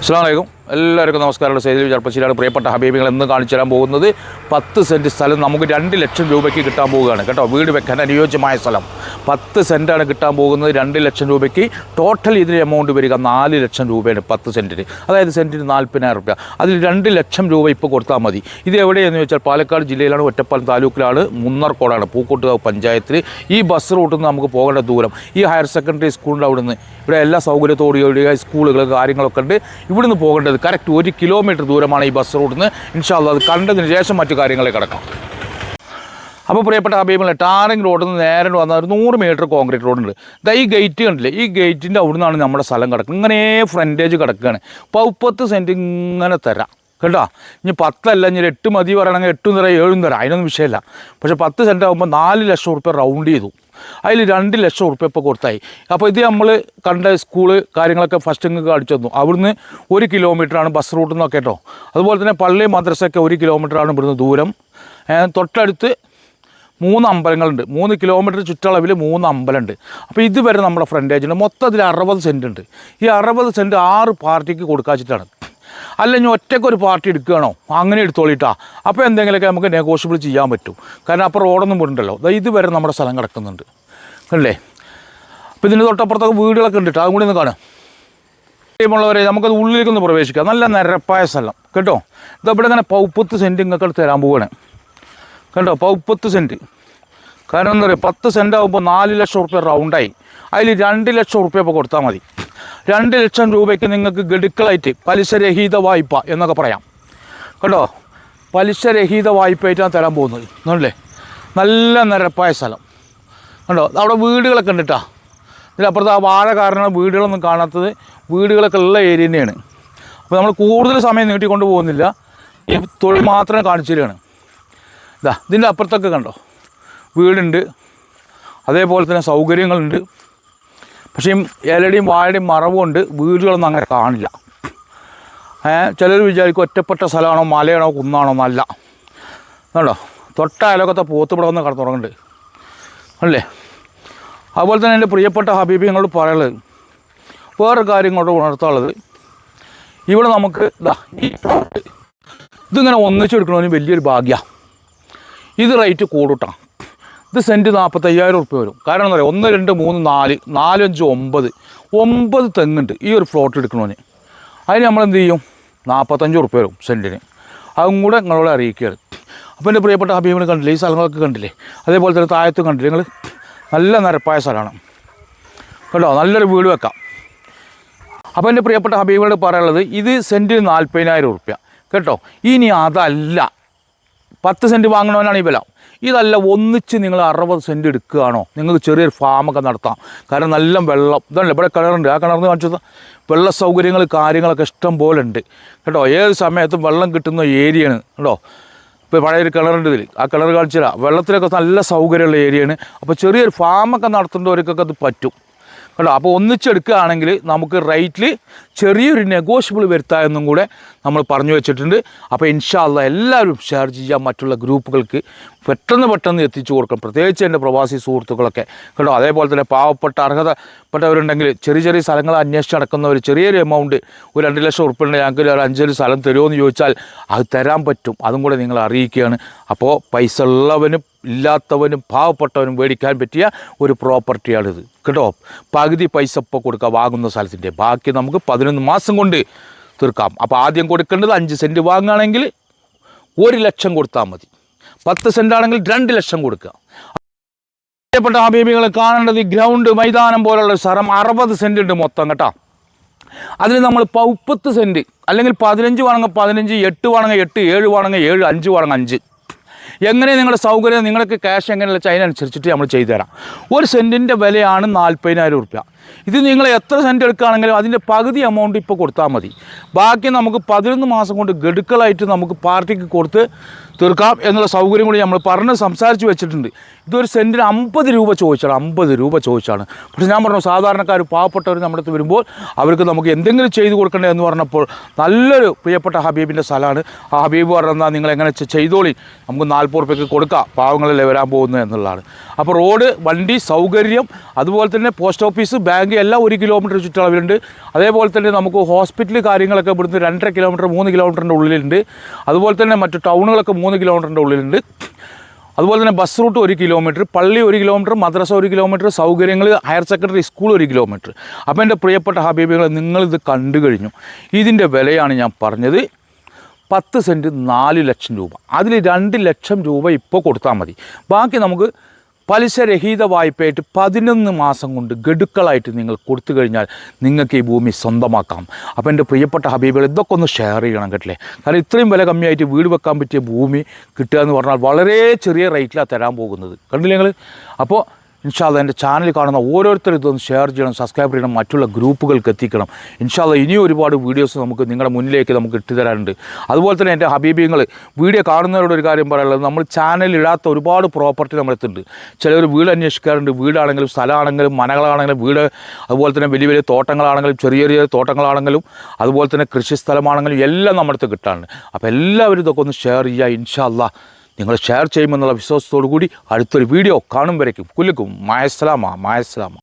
അസ്സാം വലൈക്കും എല്ലാവർക്കും നമസ്കാരം. സൈദിൽ ചർപ്പശ്ശേരിയാണ് പ്രിയപ്പെട്ട ഹബീബികൾ എന്ന് കാണിച്ചു തരാൻ പോകുന്നത് പത്ത് സെന്റ് സ്ഥലം നമുക്ക് രണ്ട് ലക്ഷം രൂപയ്ക്ക് കിട്ടാൻ പോവുകയാണ്. കേട്ടോ വീട് വെക്കാൻ അനുയോജ്യമായ സ്ഥലം. പത്ത് സെന്റാണ് കിട്ടാൻ പോകുന്നത് രണ്ട് ലക്ഷം രൂപയ്ക്ക്. ടോട്ടൽ ഇതിന് എമൗണ്ട് വരിക നാല് ലക്ഷം രൂപയാണ് പത്ത് സെന്റിന് അതായത് സെന്റിന് നാൽപ്പതിനായിരം രൂപ അതിൽ രണ്ട് ലക്ഷം രൂപ ഇപ്പോൾ കൊടുത്താൽ മതി. ഇത് എവിടെയെന്ന് വെച്ചാൽ പാലക്കാട് ജില്ലയിലാണ് ഒറ്റപ്പാലം താലൂക്കിലാണ് മുന്നർക്കോടാണ് പൂക്കോട്ടുകാവ് പഞ്ചായത്തിൽ ഈ ബസ് റൂട്ടിൽ നിന്ന് നമുക്ക് പോകേണ്ട ദൂരം. ഈ ഹയർ സെക്കൻഡറി സ്കൂളിന്റെ അവിടെ നിന്ന് ഇവിടെ എല്ലാ സൗകര്യത്തോടുകൂടിയ സ്കൂളുകൾ കാര്യങ്ങളൊക്കെ ഉണ്ട്. ഇവിടുന്ന് പോകേണ്ടത് കറക്റ്റ് ഒരു കിലോമീറ്റർ ദൂരമാണ് ഈ ബസ് റൂട്ടിൽ നിന്ന് ഇൻഷാല്ല അത് കണ്ടതിന് ശേഷം മറ്റു കാര്യങ്ങളെ കിടക്കാം. അപ്പോൾ പ്രിയപ്പെട്ട ഹബീബിലെ ടാറിങ് റോഡിൽ നിന്ന് നേരെ വന്ന ഒരു നൂറ് മീറ്റർ കോൺക്രീറ്റ് റോഡുണ്ട്. ദാ ഈ ഗേറ്റ് കണ്ടില്ലേ? ഈ ഗേറ്റിന്റെ അവിടെ നിന്നാണ് നമ്മുടെ സ്ഥലം കിടക്കുന്നത്. ഇങ്ങനെ ഫ്രണ്ടേജ് കിടക്കുകയാണ്. പൗപ്പത്ത് സെന്റ് ഇങ്ങനെ തരാം. കേട്ടോ? ഇനി പത്തല്ല ഇനി എട്ട് മതി പറയണമെങ്കിൽ എട്ടും തരാം ഏഴും തരാം. അതിനൊന്നും വിഷയമില്ല. പക്ഷേ പത്ത് സെന്റ് ആകുമ്പോൾ നാല് ലക്ഷം റുപ്യ റൗണ്ട് ചെയ്തു. അതിൽ രണ്ട് ലക്ഷം റുപ്യ ഇപ്പോൾ കൊടുത്തായി. അപ്പോൾ ഇത് നമ്മൾ കണ്ട സ്കൂൾ കാര്യങ്ങളൊക്കെ ഫസ്റ്റ് ഇങ്ങ് കാണിച്ചു തന്നു. അവിടുന്ന് ഒരു കിലോമീറ്ററാണ് ബസ് റൂട്ട് നിന്നൊക്കെ കേട്ടോ. അതുപോലെ തന്നെ പള്ളി മദ്രസയൊക്കെ ഒരു കിലോമീറ്ററാണ് ഇവിടുന്ന് ദൂരം. തൊട്ടടുത്ത് മൂന്ന് അമ്പലങ്ങളുണ്ട്. മൂന്ന് കിലോമീറ്റർ ചുറ്റളവിൽ മൂന്ന് അമ്പലമുണ്ട്. അപ്പോൾ ഇതുവരെ നമ്മുടെ ഫ്രണ്ടേജുണ്ട് മൊത്തത്തിൽ അറുപത് സെന്റുണ്ട് ഈ അറുപത് സെന്റ് ആറ് പാർട്ടിക്ക് കൊടുക്കാച്ചിട്ടാണ്. അല്ല ഇനി ഒറ്റയ്ക്ക് ഒരു പാർട്ടി എടുക്കുകയാണോ? അങ്ങനെ എടുത്തോളിട്ടാ. അപ്പോൾ എന്തെങ്കിലുമൊക്കെ നമുക്ക് നെഗോഷ്യബിൾ ചെയ്യാൻ പറ്റും. കാരണം അപ്പോൾ റോഡൊന്നും പോയിട്ടുണ്ടല്ലോ. ഇതുവരെ നമ്മുടെ സ്ഥലം കിടക്കുന്നുണ്ട്. അല്ലേ അപ്പോൾ ഇതിന്റെ തൊട്ടപ്പുറത്തൊക്കെ വീടുകളൊക്കെ ഉണ്ട് അതും കൂടി ഒന്ന് കാണാം. പ്രിയമുള്ളവരെ നമുക്കത് ഉള്ളിലേക്കൊന്ന് പ്രവേശിക്കാം. നല്ല നിരപ്പായ സ്ഥലം. കേട്ടോ? ഇതവിടെ ഇങ്ങനെ പൗപ്പത്ത് സെന്റ് ഇങ്ങൊക്കെ തരാൻ പോവുകയാണ് കേട്ടോ പൗപ്പത്ത് സെന്റ് കാരണം എന്താ പറയുക? പത്ത് സെന്റ് ആകുമ്പോൾ നാല് ലക്ഷം റുപ്യ റൗണ്ടായി അതിൽ രണ്ട് ലക്ഷം റുപ്യ ഇപ്പോൾ കൊടുത്താൽ മതി. രണ്ട് ലക്ഷം രൂപയ്ക്ക് നിങ്ങൾക്ക് ഗഡുക്കളായിട്ട് പലിശരഹിത വായ്പ എന്നൊക്കെ പറയാം. കേട്ടോ പലിശരഹിത വായ്പയായിട്ടാണ് തരാൻ പോകുന്നത്. എന്നല്ലേ നല്ല നിരപ്പായ സ്ഥലം. കണ്ടോ? അവിടെ വീടുകളൊക്കെ ഉണ്ട് കേട്ടോ ഇതിലപ്പുറത്ത് ആ വാഴ കാരണം വീടുകളൊന്നും കാണാത്തത്. വീടുകളൊക്കെ ഉള്ള ഏരിയ തന്നെയാണ്. അപ്പോൾ നമ്മൾ കൂടുതൽ സമയം നീട്ടിക്കൊണ്ട് പോകുന്നില്ല. ഈ തൊഴിൽ മാത്രം കാണിച്ചു തരികയാണ് ഇതാ ഇതിന്റെ അപ്പുറത്തൊക്കെ കണ്ടോ? വീടുണ്ട്. അതേപോലെ തന്നെ സൗകര്യങ്ങളുണ്ട്. പക്ഷേ ഇലയുടെയും വാഴയുടെയും മറവുകൊണ്ട് വീടുകളൊന്നും അങ്ങനെ കാണില്ല. ചിലർ വിചാരിക്കും ഒറ്റപ്പെട്ട സ്ഥലമാണോ മലയാണോ കുന്നാണോ എന്നല്ല. കണ്ടോ? തൊട്ട അയലൊക്കത്തെ പോത്ത് ഒന്ന് കടന്നുറങ്ങുന്നുണ്ട് അല്ലേ? അതുപോലെ തന്നെ എന്റെ പ്രിയപ്പെട്ട ഹബീബി എന്നോട് പറയുള്ളത് വേറെ കാര്യം കൊണ്ട് ഉണർത്താനുള്ളത്. ഇവിടെ നമുക്ക് ഇതാ ഇതിങ്ങനെ ഒന്നിച്ചെടുക്കണമെങ്കിൽ വലിയൊരു ഭാഗ്യമാണ് ഇത് റേറ്റ് കൂടുട്ടാ. ഇത് സെന്റ് നാൽപ്പത്തയ്യായിരം ഉറുപ്പ്യ വരും. കാരണം എന്താ പറയുക? ഒന്ന് രണ്ട് മൂന്ന് നാല് നാലഞ്ച് ഒമ്പത്. ഒമ്പത് തെങ്ങുണ്ട്. ഈ ഒരു ഫ്ലോട്ട് എടുക്കണമെന്ന് അതിന് നമ്മൾ എന്ത് ചെയ്യും? നാൽപ്പത്തഞ്ച് ഉറുപ്പ്യ വരും സെന്റിന് അതും കൂടെ നിങ്ങളോട് അറിയിക്കുകയാണ്. അപ്പോൾ എന്റെ പ്രിയപ്പെട്ട ഹബീബിനെ കണ്ടില്ലേ? ഈ സ്ഥലങ്ങളൊക്കെ കണ്ടില്ലേ? അതേപോലെ തന്നെ താഴത്തും കണ്ടില്ലേ? നിങ്ങൾ നല്ല നിരപ്പായ സ്ഥലമാണ്. കേട്ടോ നല്ലൊരു വീട് വെക്കാം. അപ്പോൾ എന്റെ പ്രിയപ്പെട്ട ഹബീബിനോട് പറയാനുള്ളത് ഇത് സെന്റിന് നാൽപ്പതിനായിരം ഉറുപ്പ്യ. കേട്ടോ? ഇനി അതല്ല. പത്ത് സെന്റ് വാങ്ങണവനാണ് ഈ വില. ഇതല്ല ഒന്നിച്ച് നിങ്ങൾ അറുപത് സെന്റ് എടുക്കുകയാണോ? നിങ്ങൾക്ക് ചെറിയൊരു ഫാമൊക്കെ നടത്താം. കാരണം നല്ല വെള്ളം. ഇതാണല്ലോ ഇവിടെ കിണറുണ്ട്. ആ കിണറിന് കാണിച്ചത്. വെള്ള സൗകര്യങ്ങൾ കാര്യങ്ങളൊക്കെ ഇഷ്ടം പോലെ ഉണ്ട്. കേട്ടോ ഏത് സമയത്തും വെള്ളം കിട്ടുന്ന ഏരിയയാണ്. കേട്ടോ ഇപ്പോൾ പഴയൊരു കിണറുണ്ട് ഇതിൽ ആ കിണർ കാണിച്ചില്ല വെള്ളത്തിലൊക്കെ നല്ല സൗകര്യമുള്ള ഏരിയയാണ്. അപ്പോൾ ചെറിയൊരു ഫാമൊക്കെ നടത്തുന്നവർക്കൊക്കെ അത് പറ്റും. കേട്ടോ അപ്പോൾ ഒന്നിച്ചെടുക്കുകയാണെങ്കിൽ നമുക്ക് റേറ്റിൽ ചെറിയൊരു നെഗോഷ്യബിൾ വരുത്താമെന്നും കൂടെ നമ്മൾ പറഞ്ഞു വെച്ചിട്ടുണ്ട്. അപ്പോൾ ഇൻഷാല്ല എല്ലാവരും ഷെയർ ചെയ്യുക മറ്റുള്ള ഗ്രൂപ്പുകൾക്ക്. പെട്ടെന്ന് പെട്ടെന്ന് എത്തിച്ചു കൊടുക്കണം. പ്രത്യേകിച്ച് എന്റെ പ്രവാസി സുഹൃത്തുക്കളൊക്കെ. കേട്ടോ അതേപോലെ തന്നെ പാവപ്പെട്ട അർഹതപ്പെട്ടവരുണ്ടെങ്കിൽ ചെറിയ ചെറിയ സ്ഥലങ്ങൾ അന്വേഷിച്ച് ഒരു ചെറിയൊരു എമൗണ്ട് ഒരു രണ്ട് ലക്ഷം ഉറുപ്പിക ഞങ്ങൾക്ക് ഒരു അഞ്ചൊരു സ്ഥലം തരുമോ എന്ന് ചോദിച്ചാൽ അത് തരാൻ പറ്റും. അതും കൂടെ നിങ്ങൾ അറിയിക്കുകയാണ്. അപ്പോൾ പൈസ ഉള്ളവനും ഇല്ലാത്തവനും പാവപ്പെട്ടവനും മേടിക്കാൻ പറ്റിയ ഒരു പ്രോപ്പർട്ടിയാണിത് കേട്ടോ പകുതി പൈസ ഇപ്പോൾ കൊടുക്കുക വാങ്ങുന്ന സ്ഥലത്തിന്റെ. ബാക്കി നമുക്ക് പതിനൊന്ന് മാസം കൊണ്ട് തീർക്കാം. അപ്പോൾ ആദ്യം കൊടുക്കേണ്ടത് അഞ്ച് സെന്റ് വാങ്ങുകയാണെങ്കിൽ ഒരു ലക്ഷം കൊടുത്താൽ മതി. പത്ത് സെന്റ് ആണെങ്കിൽ രണ്ട് ലക്ഷം കൊടുക്കുക. പ്രിയപ്പെട്ട ഹബീബികൾ കാണേണ്ടത് ഈ ഗ്രൗണ്ട് മൈതാനം പോലുള്ള സ്ഥലം അറുപത് സെന്റ് ഉണ്ട് മൊത്തം കേട്ടോ. അതിൽ നമ്മൾ മുപ്പത്ത് സെന്റ് അല്ലെങ്കിൽ പതിനഞ്ച് വേണമെങ്കിൽ പതിനഞ്ച് എട്ട് വേണമെങ്കിൽ എട്ട് ഏഴ് വേണമെങ്കിൽ ഏഴ് അഞ്ച് വേണമെങ്കിൽ അഞ്ച്. എങ്ങനെ നിങ്ങളുടെ സൗകര്യം നിങ്ങൾക്ക് ക്യാഷ് എങ്ങനെയുള്ള വെച്ചാൽ അതിനനുസരിച്ചിട്ട് നമ്മൾ ചെയ്തു തരാം. ഒരു സെന്റിന്റെ വിലയാണ് നാൽപ്പതിനായിരം റുപ്യ. ഇത് നിങ്ങൾ എത്ര സെന്റ് എടുക്കുകയാണെങ്കിലും അതിന്റെ പകുതി എമൗണ്ട് ഇപ്പോൾ കൊടുത്താൽ മതി. ബാക്കി നമുക്ക് പതിനൊന്ന് മാസം കൊണ്ട് ഗഡുക്കളായിട്ട് നമുക്ക് പാർട്ടിക്ക് കൊടുത്ത് തീർക്കാം എന്നുള്ള സൗകര്യം കൂടി നമ്മൾ പറഞ്ഞ് സംസാരിച്ചു വെച്ചിട്ടുണ്ട്. ഇതൊരു സെന്റിന് അമ്പത് രൂപ ചോദിച്ചാണ് അമ്പത് രൂപ ചോദിച്ചാണ്. പക്ഷേ ഞാൻ പറഞ്ഞു സാധാരണക്കാർ പാവപ്പെട്ടവർ നമ്മുടെ അടുത്ത് വരുമ്പോൾ അവർക്ക് നമുക്ക് എന്തെങ്കിലും ചെയ്തു കൊടുക്കണ്ടേ എന്ന് പറഞ്ഞപ്പോൾ നല്ലൊരു പ്രിയപ്പെട്ട ഹബീബിന്റെ സ്ഥലമാണ്. ആ ഹബീബ് പറഞ്ഞാൽ നിങ്ങൾ എങ്ങനെ ചെയ്തോളി. നമുക്ക് നാൽപ്പത് റുപ്യക്ക് കൊടുക്കാം. പാവങ്ങളല്ലേ വരാൻ പോകുന്നത് എന്നുള്ളതാണ്. അപ്പോൾ റോഡ് വണ്ടി സൗകര്യം അതുപോലെ തന്നെ പോസ്റ്റ് ഓഫീസ് ബാങ്ക് എല്ലാം ഒരു കിലോമീറ്റർ ചുറ്റളവിലുണ്ട്. അതേപോലെ തന്നെ നമുക്ക് ഹോസ്പിറ്റൽ കാര്യങ്ങളൊക്കെ ഇവിടുന്ന് രണ്ടര കിലോമീറ്റർ മൂന്ന് കിലോമീറ്ററിന്റെ ഉള്ളിലുണ്ട്. അതുപോലെ തന്നെ മറ്റു ടൗണുകളൊക്കെ മൂന്ന് കിലോമീറ്ററിന്റെ ഉള്ളിലുണ്ട്. അതുപോലെ തന്നെ ബസ് റൂട്ട് ഒരു കിലോമീറ്റർ പള്ളി ഒരു കിലോമീറ്റർ മദ്രസ ഒരു കിലോമീറ്റർ സൗകര്യങ്ങൾ ഹയർ സെക്കൻഡറി സ്കൂൾ ഒരു കിലോമീറ്റർ. അപ്പോൾ എന്റെ പ്രിയപ്പെട്ട ഹബീബികളെ നിങ്ങളിത് കണ്ടു കഴിഞ്ഞു. ഇതിന്റെ വിലയാണ് ഞാൻ പറഞ്ഞത്. പത്ത് സെന്റ് നാല് ലക്ഷം രൂപ. അതിൽ രണ്ട് ലക്ഷം രൂപ ഇപ്പോൾ കൊടുത്താൽ മതി. ബാക്കി നമുക്ക് പലിശരഹിത വായ്പയായിട്ട് പതിനൊന്ന് മാസം കൊണ്ട് ഗഡുക്കളായിട്ട് നിങ്ങൾ കൊടുത്തു കഴിഞ്ഞാൽ നിങ്ങൾക്ക് ഈ ഭൂമി സ്വന്തമാക്കാം. അപ്പോൾ എന്റെ പ്രിയപ്പെട്ട ഹബീബുകൾ ഇതൊക്കെ ഒന്ന് ഷെയർ ചെയ്യണം കേട്ടില്ലേ? കാരണം ഇത്രയും വില കമ്മിയായിട്ട് വീട് വെക്കാൻ പറ്റിയ ഭൂമി കിട്ടുക എന്ന് പറഞ്ഞാൽ വളരെ ചെറിയ റേറ്റിലാണ് തരാൻ പോകുന്നത്. കണ്ടില്ലേ നിങ്ങൾ അപ്പോൾ ഇൻഷാല്ല എന്റെ ചാനൽ കാണുന്ന ഓരോരുത്തരും ഇതൊന്ന് ഷെയർ ചെയ്യണം സബ്സ്ക്രൈബ് ചെയ്യണം മറ്റുള്ള ഗ്രൂപ്പുകൾക്ക് എത്തിക്കണം. ഇൻഷാല്ല ഇനിയും ഒരുപാട് വീഡിയോസ് നമുക്ക് നിങ്ങളുടെ മുന്നിലേക്ക് നമുക്ക് ഇട്ടുതരാനുണ്ട് അതുപോലെ തന്നെ എന്റെ ഹബീബിങ്ങൾ വീഡിയോ കാണുന്നവരോട് ഒരു കാര്യം പറയാനുള്ളത് നമ്മൾ ചാനലിൽ ഇടാത്ത ഒരുപാട് പ്രോപ്പർട്ടി നമ്മളെത്തുണ്ട് ചിലർ വീട് അന്വേഷിക്കാറുണ്ട് വീടാണെങ്കിലും സ്ഥലമാണെങ്കിലും മനകളാണെങ്കിലും വീട് അതുപോലെ തന്നെ വലിയ വലിയ തോട്ടങ്ങളാണെങ്കിലും ചെറിയ ചെറിയ തോട്ടങ്ങളാണെങ്കിലും അതുപോലെ തന്നെ കൃഷി സ്ഥലമാണെങ്കിലും എല്ലാം നമ്മുടെ അടുത്ത് കിട്ടാറുണ്ട് അപ്പോൾ എല്ലാവരും ഇതൊക്കെ ഒന്ന് ഷെയർ ചെയ്യുക ഇൻഷാല്ല. നിങ്ങൾ ഷെയർ ചെയ്യുമെന്നുള്ള വിശ്വാസത്തോടു കൂടി അടുത്തൊരു വീഡിയോ കാണും വരയ്ക്കും. കുലുക്കും. മായസ്ലാമ മായസ്ലാമ